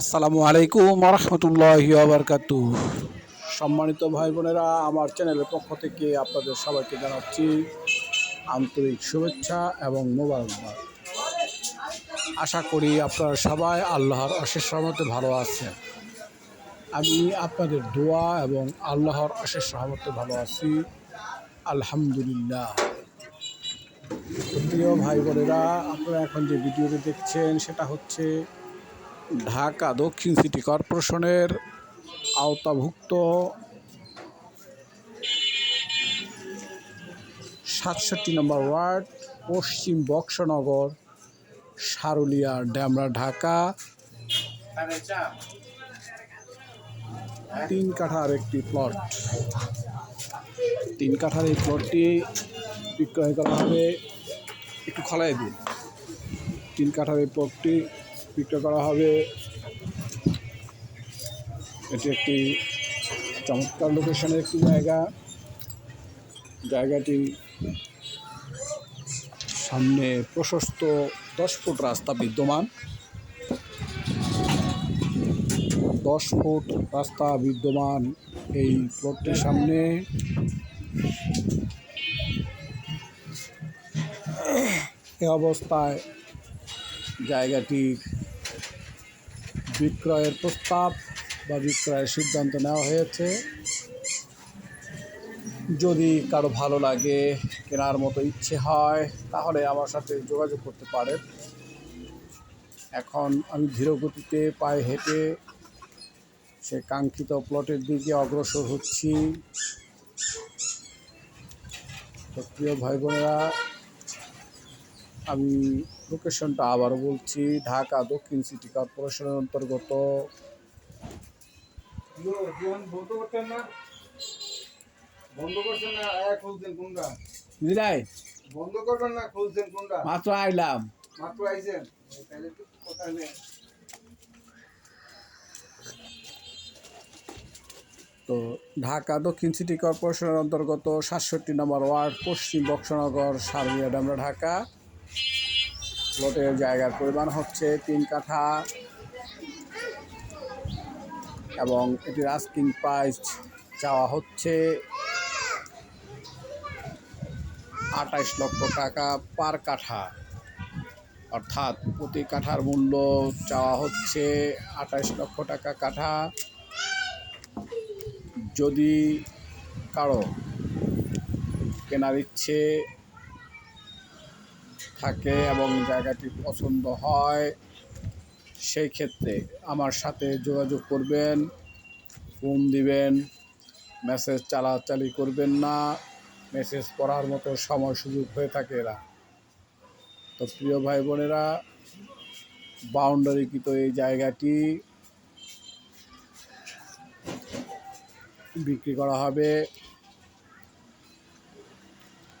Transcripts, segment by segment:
আসসালামু আলাইকুম রহমতুল্লাহি আবরকাতু সম্মানিত ভাই বোনেরা আমার চ্যানেলের পক্ষ থেকে আপনাদের সবাইকে জানাচ্ছি আন্তরিক শুভেচ্ছা এবং মোবারকবাদ। আশা করি আপনারা সবাই আল্লাহর অশেষ রহমতে ভালো আছেন। আমি আপনাদের দোয়া এবং আল্লাহর অশেষ রহমতে ভালো আছি। আলহামদুলিল্লাহ। প্রিয় ভাই বোনেরা আপনারা এখন যে ভিডিওটি দেখছেন, সেটা হচ্ছে ঢাকা দক্ষিণ সিটি কর্পোরেশনের আওতাভুক্ত সাতষট্টি নম্বর ওয়ার্ড, পশ্চিম বক্সনগর, সারুলিয়া ড্যামরা, ঢাকা। তিন কাঠার একটি প্লট। তিন কাঠার এই প্লটটি বিক্রয় করা হবে। একটু খলাই দিন। তিন কাঠার এই প্লটটি বিক্রয় করা হবে। এটি একটি চমৎকার লোকেশনের একটি জায়গা। জায়গাটি সামনে প্রশস্ত দশ ফুট রাস্তা বিদ্যমান। দশ ফুট রাস্তা বিদ্যমান এই প্লটটির সামনে। এ অবস্থায় জায়গাটির বিক্রয়ের প্রস্তাব বা বিক্রয়ের সিদ্ধান্ত নেওয়া হয়েছে। যদি কারও ভালো লাগে, কেনার মতো ইচ্ছে হয়, তাহলে আমার সাথে যোগাযোগ করতে পারেন। এখন আমি ধীরগতিতে পায়ে হেঁটে সে কাঙ্ক্ষিত প্লটের দিকে অগ্রসর হচ্ছি। তো প্রিয় ভাই বোনেরা, আমি লোকেশনটা আবারও বলছি, ঢাকা দক্ষিণ সিটি কর্পোরেশনের অন্তর্গত। তো ঢাকা দক্ষিণ সিটি কর্পোরেশনের অন্তর্গত সাতষট্টি নম্বর ওয়ার্ড, পশ্চিম বক্সনগর সারুলিয়া ডামরা ঢাকা। প্লটের জায়গার পরিমাণ হচ্ছে তিন কাঠা এবং এটির আস্কিং প্রাইস চাওয়া হচ্ছে আঠাইশ লক্ষ টাকা পার কাঠা। অর্থাৎ প্রতি কাঠার মূল্য চাওয়া হচ্ছে আঠাইশ লক্ষ টাকা কাঠা। যদি কারও কেনার ইচ্ছে থাকে এবং জায়গাটি পছন্দ হয়, সেই ক্ষেত্রে আমার সাথে যোগাযোগ করবেন, ফোন দিবেন, মেসেজ চালাচালি করবেন না, মেসেজ পড়ার মতো সময় সুযোগ হয়ে থাকে এরা তো প্রিয় ভাই বোনেরা বাউন্ডারিকৃত এই জায়গাটি বিক্রি করা হবে।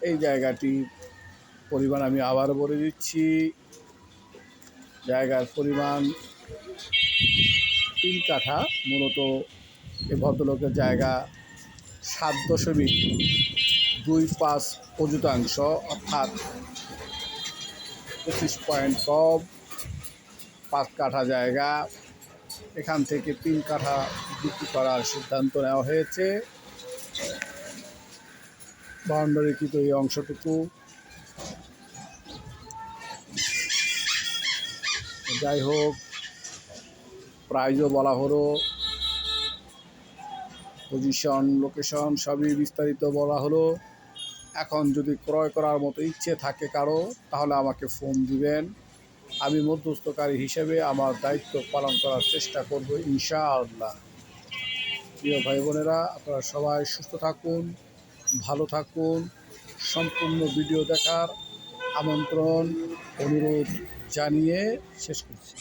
এই জায়গাটি পরিমাণ আমি আবার বলে দিচ্ছি। জায়গার পরিমাণ তিন কাঠা, মূলত এ ভদ্রলোকের জায়গা সাত দশমিক দুই পাঁচ অযুতাংশ অর্থাৎ পঁচিশ পয়েন্ট কম পাঁচ কাঠা জায়গা। এখান থেকে তিন কাঠা বিক্রি করার সিদ্ধান্ত নেওয়া হয়েছে। বাউন্ডারিকৃত এই অংশটুকু যাই হোক, প্রাইজও বলা হলো। পজিশন লোকেশন সবই বিস্তারিত বলা হলো। এখন যদি ক্রয় করার মতো ইচ্ছে থাকে কারও, তাহলে আমাকে ফোন দিবেন। আমি মধ্যস্থকারী হিসেবে আমার দায়িত্ব পালন করার চেষ্টা করব ইনশা আল্লাহ প্রিয় ভাই বোনেরা, আপনারা সবাই সুস্থ থাকুন, ভালো থাকুন। সম্পূর্ণ ভিডিও দেখার আমন্ত্রণ, অনুরোধ। জানিয়ে শেষ করছি।